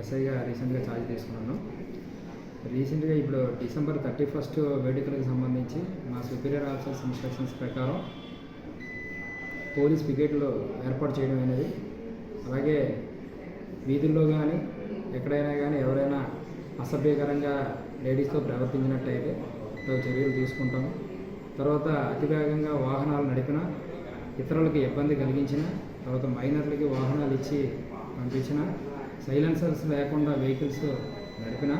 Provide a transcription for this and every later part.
ఎస్ఐగా రీసెంట్గా ఛార్జ్ తీసుకున్నాను. రీసెంట్గా ఇప్పుడు డిసెంబర్ థర్టీ ఫస్ట్ వేడుకలకు సంబంధించి మా సుపీరియర్ ఆఫీసర్స్ ఇన్స్ట్రక్షన్స్ ప్రకారం పోలీస్ పికెట్లు ఏర్పాటు చేయడం అనేది అలాగే వీధుల్లో కానీ ఎక్కడైనా కానీ ఎవరైనా అసభ్యకరంగా లేడీస్తో ప్రవర్తించినట్టయితే తగు చర్యలు తీసుకుంటాము. తర్వాత అతివేగంగా వాహనాలు నడిపిన ఇతరులకు ఇబ్బంది కలిగించిన తర్వాత మైనర్లకి వాహనాలు ఇచ్చి పంపించిన సైలెన్సర్స్ లేకుండా వెహికల్స్ నడిపిన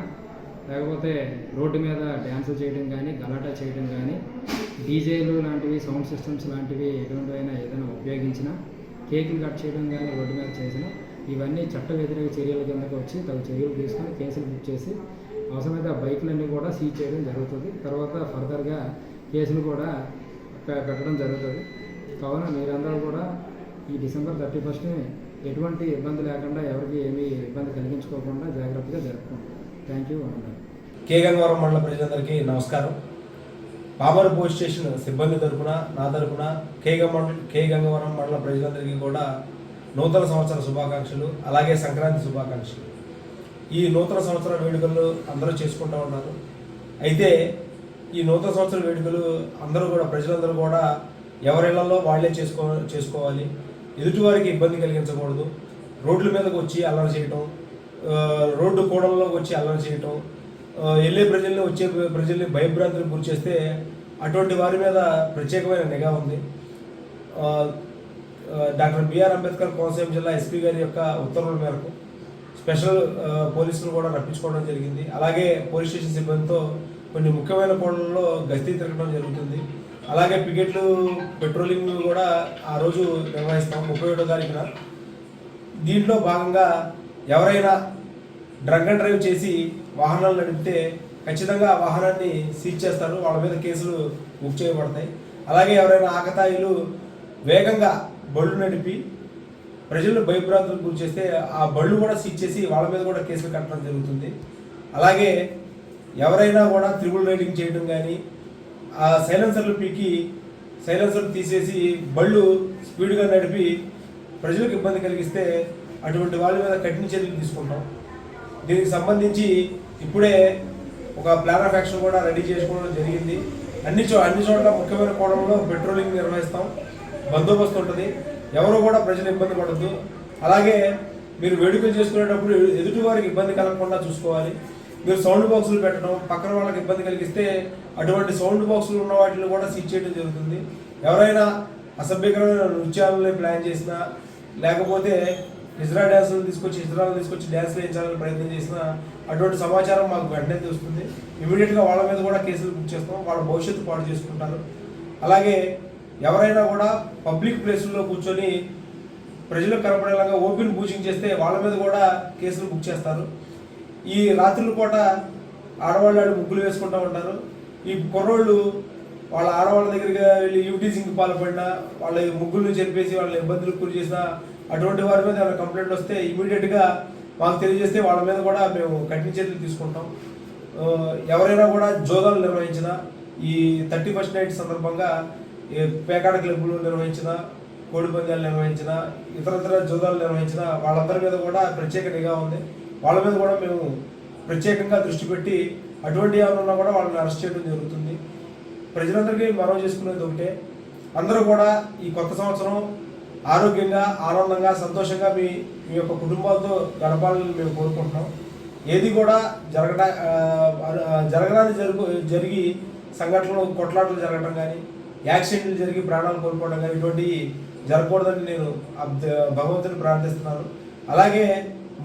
లేకపోతే రోడ్డు మీద డ్యాన్సులు చేయడం కానీ గలాటా చేయడం కానీ డీజేలు లాంటివి సౌండ్ సిస్టమ్స్ లాంటివి ఎటువంటివైనా ఏదైనా ఉపయోగించినా కేకులు కట్ చేయడం కానీ రోడ్డు మీద చేసిన ఇవన్నీ చట్ట వ్యతిరేక చర్యల కిందకు వచ్చి తగు చర్యలు తీసుకొని కేసులు బుక్ చేసి అవసరమైతే ఆ బైకులన్నీ కూడా సీజ్ చేయడం జరుగుతుంది. తర్వాత ఫర్దర్గా కేసులు కూడా పెట్టడం జరుగుతుంది. కావున మీరందరూ కూడా ఈ డిసెంబర్ థర్టీ ఫస్ట్ని ఎటువంటి ఇబ్బంది లేకుండా ఎవరికి ఏమీ ఇబ్బంది కలిగించుకోకుండా జాగ్రత్తగా జరుపుకుంటాం థ్యాంక్ యూ కే గంగవరం మండల ప్రజలందరికీ నమస్కారం. పామరు పోలీస్ స్టేషన్ సిబ్బంది తరపున నా తరపున కే గంగ కే గంగవరం మండల ప్రజలందరికీ కూడా నూతన సంవత్సర శుభాకాంక్షలు అలాగే సంక్రాంతి శుభాకాంక్షలు. ఈ నూతన సంవత్సర వేడుకలు అందరూ చేసుకుంటూ ఉన్నారు. అయితే ఈ నూతన సంవత్సర వేడుకలు అందరూ కూడా ప్రజలందరూ కూడా ఎవరిళ్ళలో వాళ్ళే చేసుకో చేసుకోవాలి. ఎదుటివారికి ఇబ్బంది కలిగించకూడదు. రోడ్ల మీదకి వచ్చి అల్లరి చేయటం రోడ్డు కోడల్లోకి వచ్చి అల్లరి చేయటం వెళ్ళే ప్రజల్ని వచ్చే ప్రజల్ని భయభ్రాంతులకు గురి చేస్తే అటువంటి వారి మీద ప్రత్యేకమైన నిఘా ఉంది. డాక్టర్ బిఆర్ అంబేద్కర్ కోనసీమ జిల్లా ఎస్పీ గారి యొక్క ఉత్తర్వుల మేరకు స్పెషల్ పోలీసులు కూడా రప్పించుకోవడం జరిగింది. అలాగే పోలీస్ స్టేషన్ సిబ్బందితో కొన్ని ముఖ్యమైన కోణంలో గస్తీ తిరగడం జరుగుతుంది. అలాగే పికెట్లు పెట్రోలింగ్ కూడా ఆ రోజు నిర్వహిస్తాం. ముప్పై ఏడో తారీఖున. దీంట్లో భాగంగా ఎవరైనా డ్రంక్ అండ్ డ్రైవ్ చేసి వాహనాలు నడిపితే ఖచ్చితంగా ఆ వాహనాన్ని సీజ్ చేస్తారు. వాళ్ళ మీద కేసులు బుక్ చేయబడతాయి. అలాగే ఎవరైనా ఆకతాయిలు వేగంగా బళ్ళు నడిపి ప్రజలు భయభ్రాంతులకు గురి చేస్తే ఆ బళ్ళు కూడా సీజ్ చేసి వాళ్ళ మీద కూడా కేసులు కట్టడం జరుగుతుంది. అలాగే ఎవరైనా కూడా త్రిబుల్ రైడింగ్ చేయడం కానీ ఆ సైలెన్సర్లు పీకి సైలెన్సర్లు తీసేసి బళ్ళు స్పీడ్గా నడిపి ప్రజలకు ఇబ్బంది కలిగిస్తే అటువంటి వాళ్ళ మీద కఠిన చర్యలు తీసుకుంటాం. దీనికి సంబంధించి ఇప్పుడే ఒక ప్లాన్ ఆఫ్ యాక్షన్ కూడా రెడీ చేసుకోవడం జరిగింది. అన్ని చో అన్ని చోట్ల ముఖ్యమైన కోణంలో పెట్రోలింగ్ నిర్వహిస్తాం. బందోబస్తు ఉంటుంది. ఎవరు కూడా ప్రజలు ఇబ్బంది పడద్దు. అలాగే మీరు వేడుకలు చేసుకునేటప్పుడు ఎదుటి వారికి ఇబ్బంది కలగకుండా చూసుకోవాలి. మీరు సౌండ్ బాక్సులు పెట్టడం పక్కన వాళ్ళకి ఇబ్బంది కలిగిస్తే అటువంటి సౌండ్ బాక్సులు ఉన్న వాటిని కూడా స్విచ్ చేయడం జరుగుతుంది. ఎవరైనా అసభ్యకరమైన నృత్యాలని ప్లాన్ చేసినా లేకపోతే ఇజ్రా డ్యాన్సులు తీసుకొచ్చి ఇజ్రాలు తీసుకొచ్చి డ్యాన్స్ వేయించాలని ప్రయత్నం చేసినా అటువంటి సమాచారం మాకు వెంటనే తెలుస్తుంది. ఇమీడియట్గా వాళ్ళ మీద కూడా కేసులు బుక్ చేస్తాం. వాళ్ళ భవిష్యత్తు పాడు చేసుకుంటారు. అలాగే ఎవరైనా కూడా పబ్లిక్ ప్లేసుల్లో కూర్చొని ప్రజలకు కనపడేలాగా ఓపెన్ బూచింగ్ చేస్తే వాళ్ళ మీద కూడా కేసులు బుక్ చేస్తారు. ఈ రాత్రుల పూట ఆడవాళ్ళు ముగ్గులు వేసుకుంటూ ఉంటారు. ఈ కుర్రోళ్ళు వాళ్ళ ఆడవాళ్ళ దగ్గరికి వెళ్ళి యూటీజింగ్కి పాల్పడినా వాళ్ళ ముగ్గులు చెప్పేసి వాళ్ళ ఇబ్బందులకు గురి చేసిన అటువంటి వారి మీద ఏమైనా కంప్లైంట్ వస్తే ఇమీడియట్గా మాకు తెలియజేస్తే వాళ్ళ మీద కూడా మేము కఠిన చర్యలు తీసుకుంటాం. ఎవరైనా కూడా జోదాలు నిర్వహించిన ఈ థర్టీ ఫస్ట్ నైట్ సందర్భంగా ఈ పేకాడ క్లబ్బులు నిర్వహించిన కోడి పందాలు నిర్వహించిన ఇతరతర జోదాలు నిర్వహించిన వాళ్ళందరి మీద కూడా ప్రత్యేక నిఘా ఉంది. వాళ్ళ మీద కూడా మేము ప్రత్యేకంగా దృష్టి పెట్టి అటువంటి ఏమైనా ఉన్నా కూడా వాళ్ళని అరెస్ట్ చేయడం జరుగుతుంది. ప్రజలందరికీ మనవి చేసుకునేది ఒకటే. అందరూ కూడా ఈ కొత్త సంవత్సరం ఆరోగ్యంగా ఆనందంగా సంతోషంగా మీ మీ యొక్క కుటుంబాలతో గడపాలని మేము కోరుకుంటున్నాం. ఏది కూడా జరగట జరగడానికి జరుగు జరిగి సంఘటనలు కొట్లాటలు జరగడం కానీ యాక్సిడెంట్లు జరిగి ప్రాణాలు కోల్పోవడం కానీ ఇటువంటివి జరగకూడదని నేను భగవంతుని ప్రార్థిస్తున్నాను. అలాగే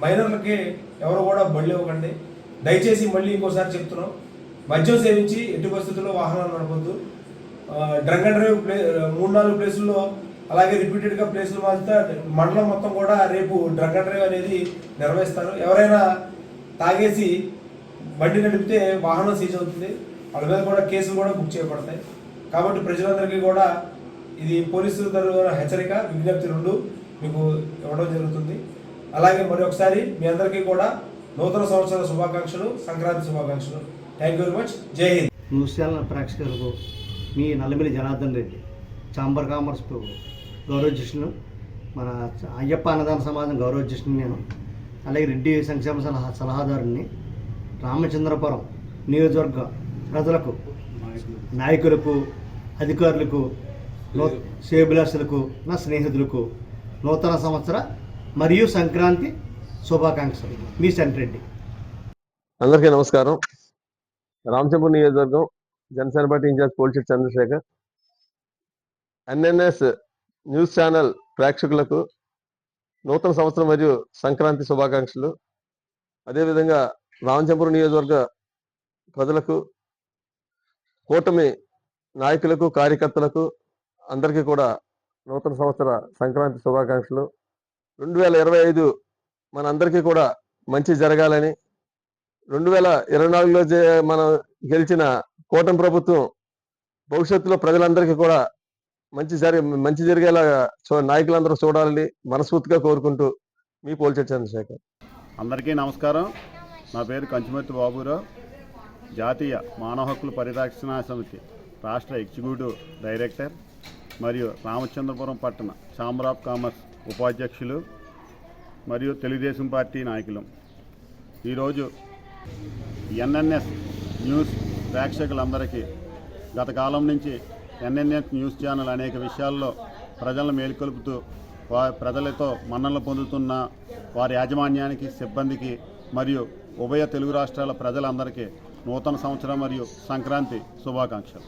మైనర్లకి ఎవరు కూడా బళ్ళు ఇవ్వకండి. దయచేసి మళ్ళీ ఇంకోసారి చెప్తున్నాం. మద్యం సేవించి ఎట్టి పరిస్థితుల్లో వాహనాలు నడపొద్దు. డ్రంక్ అండ్ డ్రైవ్ ప్లే మూడు నాలుగు ప్లేసుల్లో అలాగే రిపీటెడ్గా ప్లేసులు మారుతా మండలం మొత్తం కూడా రేపు డ్రంక్ అండ్ డ్రైవ్ అనేది నిర్వహిస్తారు. ఎవరైనా తాగేసి బండి నడిపితే వాహనం సీజ్ అవుతుంది. వాళ్ళ మీద కూడా కేసులు కూడా బుక్ చేయబడతాయి. కాబట్టి ప్రజలందరికీ కూడా ఇది పోలీసుల తరఫున హెచ్చరిక విజ్ఞప్తి రెండు. మీకు ఇవ్వడం జరుగుతుంది. అలాగే మరొకసారి మీ అందరికీ కూడా నూతన సంవత్సర శుభాకాంక్షలు సంక్రాంతి శుభాకాంక్షలు. థ్యాంక్ యూ వెరీ మచ్ జై హింద్ న్యూస్ ప్రేక్షకులకు మీ నల్లమిల్లి జనార్దన్ రెడ్డి చాంబర్ కామర్స్ గౌరవాధ్యక్షులు మన అయ్యప్ప అన్నదాన సమాజం గౌరవాధ్యక్షులు నేను అలాగే రెడ్డి సంక్షేమ సలహా సలహాదారుని రామచంద్రపురం నియోజకవర్గ ప్రజలకు నాయకులకు అధికారులకు నూ నా స్నేహితులకు నూతన సంవత్సర మరియు సంక్రాంతి శుభాకాంక్షలు. మీ సెంట్రెడ్డి అందరికీ నమస్కారం. రామచంపూర్ నియోజకవర్గం జనసేన పార్టీ ఇన్ఛార్జ్ పోల్చెట్ చంద్రశేఖర్. ఎన్ఎన్ఎస్ న్యూస్ ఛానల్ ప్రేక్షకులకు నూతన సంవత్సరం మరియు సంక్రాంతి శుభాకాంక్షలు. అదేవిధంగా రామచంపూర్ నియోజకవర్గ ప్రజలకు కూటమి నాయకులకు కార్యకర్తలకు అందరికీ కూడా నూతన సంవత్సర సంక్రాంతి శుభాకాంక్షలు. రెండు వేల ఇరవై ఐదు మనందరికీ కూడా మంచి జరగాలని. రెండు వేల ఇరవై నాలుగులో మనం గెలిచిన కూటమి ప్రభుత్వం భవిష్యత్తులో ప్రజలందరికీ కూడా మంచి జరి మంచి జరిగేలాగా చూ నాయకులందరూ చూడాలని మనస్ఫూర్తిగా కోరుకుంటూ మీ పోల్చెట్ చంద్రశేఖర్ అందరికీ నమస్కారం. నా పేరు కంచుమర్తి బాబురావు. జాతీయ మానవ హక్కుల పరిరక్షణ సమితి రాష్ట్ర ఎగ్జిక్యూటివ్ డైరెక్టర్ మరియు రామచంద్రపురం పట్టణ ఛాంబర్ ఆఫ్ కామర్స్ ఉపాధ్యక్షులు మరియు తెలుగుదేశం పార్టీ నాయకులు. ఈరోజు ఎన్ఎన్ఎస్ న్యూస్ ప్రేక్షకులందరికీ గత కాలం నుంచి ఎన్ఎన్ఎస్ న్యూస్ ఛానల్ అనేక విషయాల్లో ప్రజలను మేల్కొల్పుతూ ప్రజలతో మన్ననలు పొందుతున్న వారి యాజమాన్యానికి సిబ్బందికి మరియు ఉభయ తెలుగు రాష్ట్రాల ప్రజలందరికీ నూతన సంవత్సరం మరియు సంక్రాంతి శుభాకాంక్షలు.